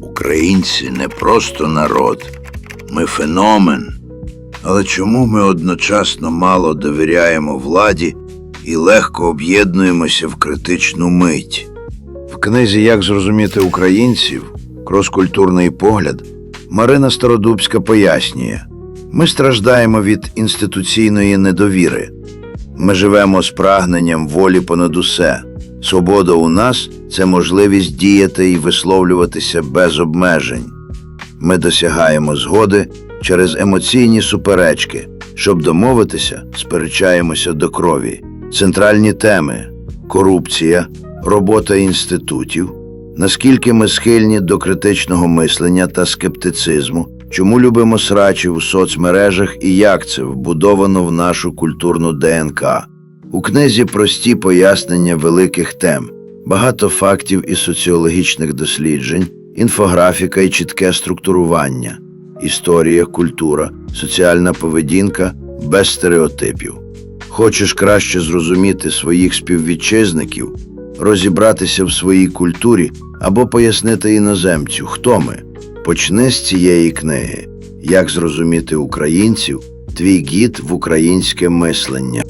Українці не просто народ, ми феномен. Але чому ми одночасно мало довіряємо владі і легко об'єднуємося в критичну мить? В книзі Як зрозуміти українців кроскультурний погляд Марина Стародубська пояснює: ми страждаємо від інституційної недовіри. Ми живемо з прагненням волі понад усе. Свобода у нас це можливість діяти і висловлюватися без обмежень. Ми досягаємо згоди через емоційні суперечки. Щоб домовитися, сперечаємося до крові. Центральні теми корупція, робота інститутів, наскільки ми схильні до критичного мислення та скептицизму, чому любимо срачів у соцмережах і як це вбудовано в нашу культурну ДНК. У книзі прості пояснення великих тем, багато фактів і соціологічних досліджень, інфографіка і чітке структурування, історія, культура, соціальна поведінка без стереотипів. Хочеш краще зрозуміти своїх співвітчизників, розібратися в своїй культурі або пояснити іноземцю, хто ми. Почни з цієї книги Як зрозуміти українців, твій гід в українське мислення.